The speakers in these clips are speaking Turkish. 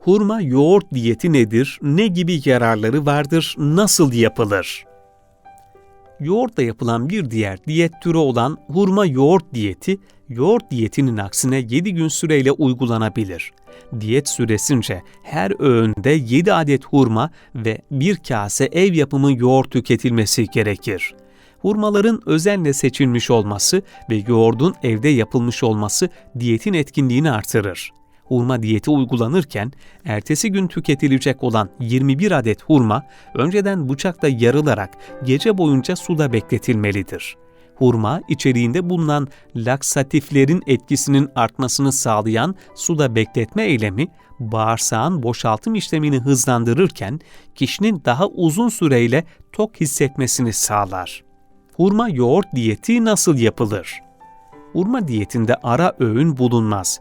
Hurma yoğurt diyeti nedir? Ne gibi yararları vardır? Nasıl yapılır? Yoğurtla yapılan bir diğer diyet türü olan hurma yoğurt diyeti, yoğurt diyetinin aksine 7 gün süreyle uygulanabilir. Diyet süresince her öğünde 7 adet hurma ve bir kase ev yapımı yoğurt tüketilmesi gerekir. Hurmaların özenle seçilmiş olması ve yoğurdun evde yapılmış olması diyetin etkinliğini artırır hurma diyeti uygulanırken ertesi gün tüketilecek olan 21 adet hurma önceden bıçakla yarılarak gece boyunca suda bekletilmelidir. Hurma içeriğinde bulunan laksatiflerin etkisinin artmasını sağlayan suda bekletme eylemi bağırsağın boşaltım işlemini hızlandırırken kişinin daha uzun süreyle tok hissetmesini sağlar. Hurma yoğurt diyeti nasıl yapılır? Hurma diyetinde ara öğün bulunmaz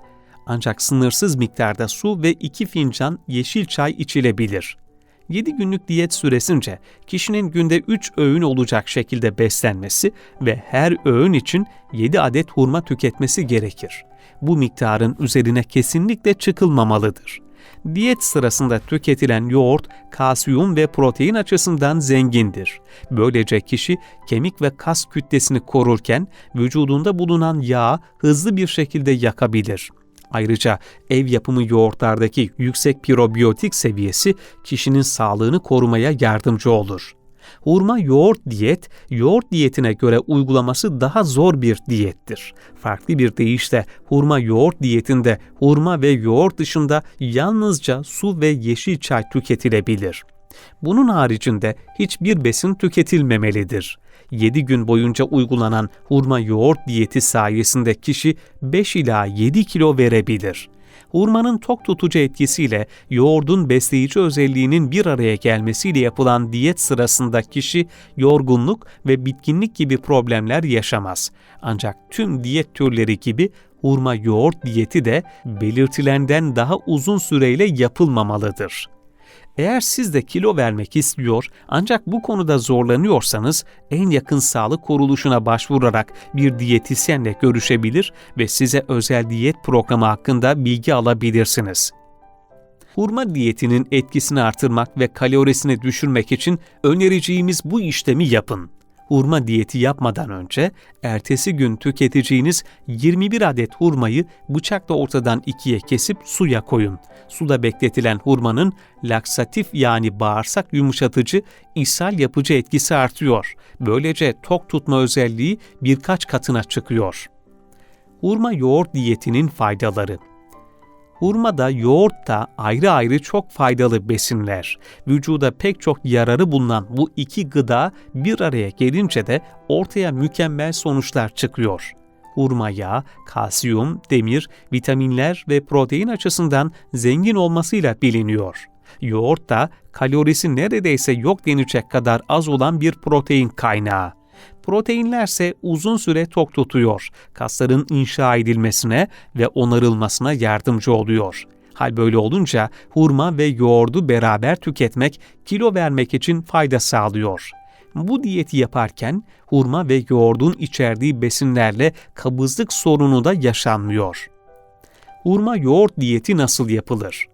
ancak sınırsız miktarda su ve 2 fincan yeşil çay içilebilir. 7 günlük diyet süresince kişinin günde 3 öğün olacak şekilde beslenmesi ve her öğün için 7 adet hurma tüketmesi gerekir. Bu miktarın üzerine kesinlikle çıkılmamalıdır. Diyet sırasında tüketilen yoğurt kalsiyum ve protein açısından zengindir. Böylece kişi kemik ve kas kütlesini korurken vücudunda bulunan yağı hızlı bir şekilde yakabilir. Ayrıca ev yapımı yoğurtlardaki yüksek probiyotik seviyesi kişinin sağlığını korumaya yardımcı olur. Hurma yoğurt diyet, yoğurt diyetine göre uygulaması daha zor bir diyettir. Farklı bir deyişle hurma yoğurt diyetinde hurma ve yoğurt dışında yalnızca su ve yeşil çay tüketilebilir. Bunun haricinde hiçbir besin tüketilmemelidir. 7 gün boyunca uygulanan hurma yoğurt diyeti sayesinde kişi 5 ila 7 kilo verebilir. Hurmanın tok tutucu etkisiyle yoğurdun besleyici özelliğinin bir araya gelmesiyle yapılan diyet sırasında kişi yorgunluk ve bitkinlik gibi problemler yaşamaz. Ancak tüm diyet türleri gibi hurma yoğurt diyeti de belirtilenden daha uzun süreyle yapılmamalıdır. Eğer siz de kilo vermek istiyor ancak bu konuda zorlanıyorsanız en yakın sağlık kuruluşuna başvurarak bir diyetisyenle görüşebilir ve size özel diyet programı hakkında bilgi alabilirsiniz. Hurma diyetinin etkisini artırmak ve kalorisini düşürmek için önereceğimiz bu işlemi yapın hurma diyeti yapmadan önce ertesi gün tüketeceğiniz 21 adet hurmayı bıçakla ortadan ikiye kesip suya koyun. Suda bekletilen hurmanın laksatif yani bağırsak yumuşatıcı, ishal yapıcı etkisi artıyor. Böylece tok tutma özelliği birkaç katına çıkıyor. Hurma yoğurt diyetinin faydaları Hurma da yoğurt da ayrı ayrı çok faydalı besinler. Vücuda pek çok yararı bulunan bu iki gıda bir araya gelince de ortaya mükemmel sonuçlar çıkıyor. Hurma yağı, kalsiyum, demir, vitaminler ve protein açısından zengin olmasıyla biliniyor. Yoğurt da kalorisi neredeyse yok denecek kadar az olan bir protein kaynağı. Proteinlerse uzun süre tok tutuyor, kasların inşa edilmesine ve onarılmasına yardımcı oluyor. Hal böyle olunca hurma ve yoğurdu beraber tüketmek kilo vermek için fayda sağlıyor. Bu diyeti yaparken hurma ve yoğurdun içerdiği besinlerle kabızlık sorunu da yaşanmıyor. Hurma yoğurt diyeti nasıl yapılır?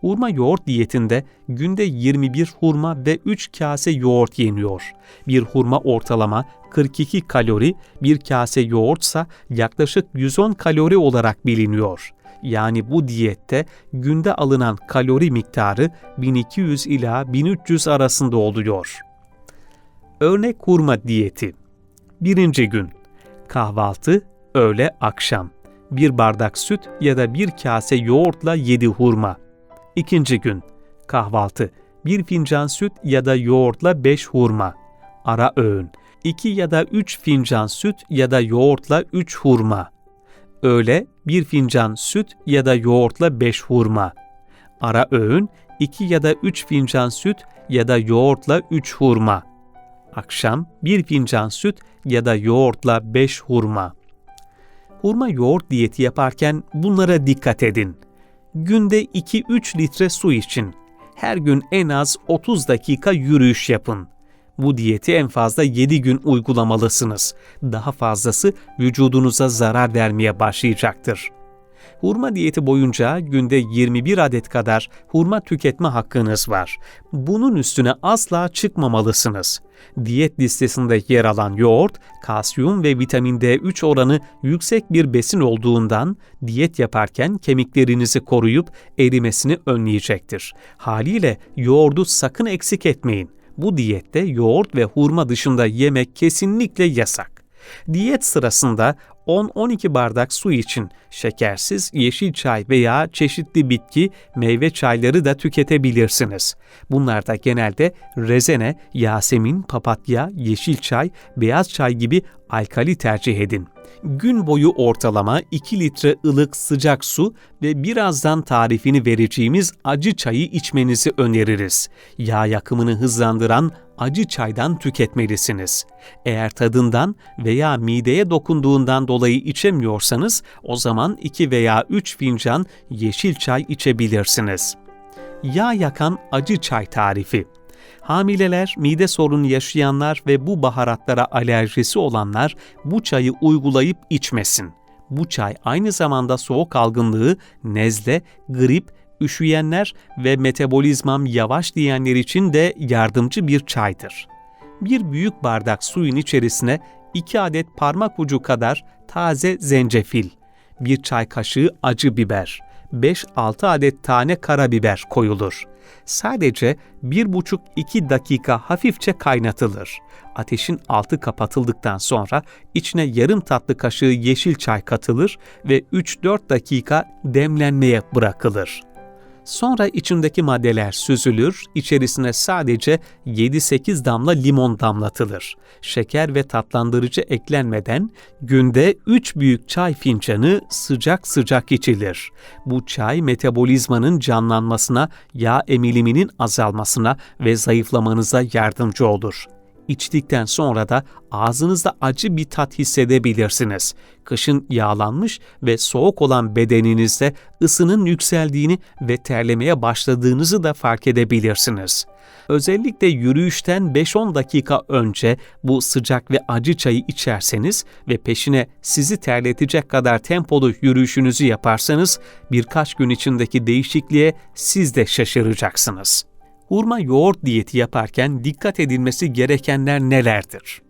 Hurma yoğurt diyetinde günde 21 hurma ve 3 kase yoğurt yeniyor. Bir hurma ortalama 42 kalori, bir kase yoğurtsa yaklaşık 110 kalori olarak biliniyor. Yani bu diyette günde alınan kalori miktarı 1200 ila 1300 arasında oluyor. Örnek hurma diyeti. Birinci gün kahvaltı, öğle, akşam. Bir bardak süt ya da bir kase yoğurtla 7 hurma. İkinci gün kahvaltı, bir fincan süt ya da yoğurtla 5 hurma. Ara öğün, 2 ya da 3 fincan süt ya da yoğurtla 3 hurma. Öğle 1 fincan süt ya da yoğurtla 5 hurma. Ara öğün 2 ya da 3 fincan süt ya da yoğurtla 3 hurma. Akşam 1 fincan süt ya da yoğurtla 5 hurma. Hurma yoğurt diyeti yaparken bunlara dikkat edin. Günde 2-3 litre su için. Her gün en az 30 dakika yürüyüş yapın. Bu diyeti en fazla 7 gün uygulamalısınız. Daha fazlası vücudunuza zarar vermeye başlayacaktır. Hurma diyeti boyunca günde 21 adet kadar hurma tüketme hakkınız var. Bunun üstüne asla çıkmamalısınız. Diyet listesinde yer alan yoğurt, kalsiyum ve vitamin D3 oranı yüksek bir besin olduğundan diyet yaparken kemiklerinizi koruyup erimesini önleyecektir. Haliyle yoğurdu sakın eksik etmeyin. Bu diyette yoğurt ve hurma dışında yemek kesinlikle yasak. Diyet sırasında 10-12 bardak su için şekersiz yeşil çay veya çeşitli bitki, meyve çayları da tüketebilirsiniz. Bunlarda genelde rezene, yasemin, papatya, yeşil çay, beyaz çay gibi alkali tercih edin. Gün boyu ortalama 2 litre ılık sıcak su ve birazdan tarifini vereceğimiz acı çayı içmenizi öneririz. Yağ yakımını hızlandıran acı çaydan tüketmelisiniz. Eğer tadından veya mideye dokunduğundan dolayı içemiyorsanız o zaman 2 veya 3 fincan yeşil çay içebilirsiniz. Yağ yakan acı çay tarifi Hamileler, mide sorunu yaşayanlar ve bu baharatlara alerjisi olanlar bu çayı uygulayıp içmesin. Bu çay aynı zamanda soğuk algınlığı, nezle, grip, üşüyenler ve metabolizmam yavaş diyenler için de yardımcı bir çaydır. Bir büyük bardak suyun içerisine 2 adet parmak ucu kadar taze zencefil, bir çay kaşığı acı biber, 5-6 adet tane karabiber koyulur. Sadece 1,5-2 dakika hafifçe kaynatılır. Ateşin altı kapatıldıktan sonra içine yarım tatlı kaşığı yeşil çay katılır ve 3-4 dakika demlenmeye bırakılır. Sonra içindeki maddeler süzülür, içerisine sadece 7-8 damla limon damlatılır. Şeker ve tatlandırıcı eklenmeden günde 3 büyük çay fincanı sıcak sıcak içilir. Bu çay metabolizmanın canlanmasına, yağ emiliminin azalmasına ve zayıflamanıza yardımcı olur. İçtikten sonra da ağzınızda acı bir tat hissedebilirsiniz. Kışın yağlanmış ve soğuk olan bedeninizde ısının yükseldiğini ve terlemeye başladığınızı da fark edebilirsiniz. Özellikle yürüyüşten 5-10 dakika önce bu sıcak ve acı çayı içerseniz ve peşine sizi terletecek kadar tempolu yürüyüşünüzü yaparsanız birkaç gün içindeki değişikliğe siz de şaşıracaksınız. Hurma yoğurt diyeti yaparken dikkat edilmesi gerekenler nelerdir?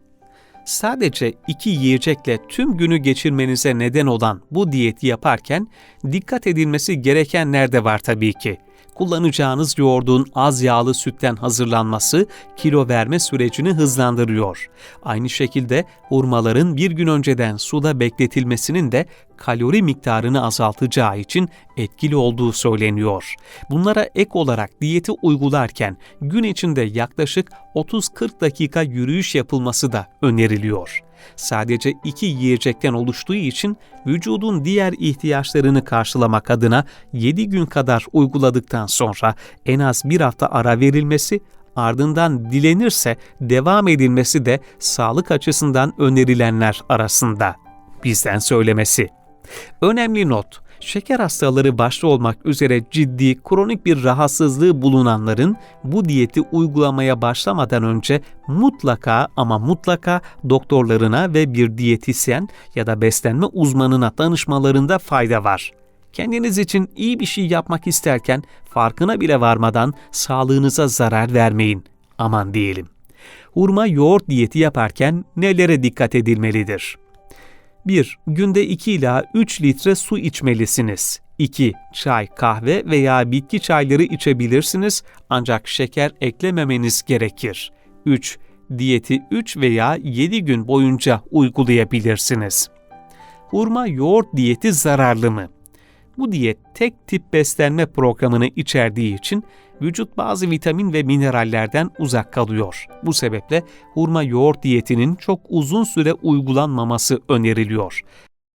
Sadece iki yiyecekle tüm günü geçirmenize neden olan bu diyeti yaparken dikkat edilmesi gerekenler de var tabii ki kullanacağınız yoğurdun az yağlı sütten hazırlanması kilo verme sürecini hızlandırıyor. Aynı şekilde hurmaların bir gün önceden suda bekletilmesinin de kalori miktarını azaltacağı için etkili olduğu söyleniyor. Bunlara ek olarak diyeti uygularken gün içinde yaklaşık 30-40 dakika yürüyüş yapılması da öneriliyor sadece iki yiyecekten oluştuğu için vücudun diğer ihtiyaçlarını karşılamak adına 7 gün kadar uyguladıktan sonra en az bir hafta ara verilmesi ardından dilenirse devam edilmesi de sağlık açısından önerilenler arasında. Bizden söylemesi. Önemli not şeker hastaları başta olmak üzere ciddi kronik bir rahatsızlığı bulunanların bu diyeti uygulamaya başlamadan önce mutlaka ama mutlaka doktorlarına ve bir diyetisyen ya da beslenme uzmanına danışmalarında fayda var. Kendiniz için iyi bir şey yapmak isterken farkına bile varmadan sağlığınıza zarar vermeyin. Aman diyelim. Hurma yoğurt diyeti yaparken nelere dikkat edilmelidir? 1. Günde 2 ila 3 litre su içmelisiniz. 2. Çay, kahve veya bitki çayları içebilirsiniz ancak şeker eklememeniz gerekir. 3. Diyeti 3 veya 7 gün boyunca uygulayabilirsiniz. Hurma yoğurt diyeti zararlı mı? Bu diyet tek tip beslenme programını içerdiği için vücut bazı vitamin ve minerallerden uzak kalıyor. Bu sebeple hurma yoğurt diyetinin çok uzun süre uygulanmaması öneriliyor.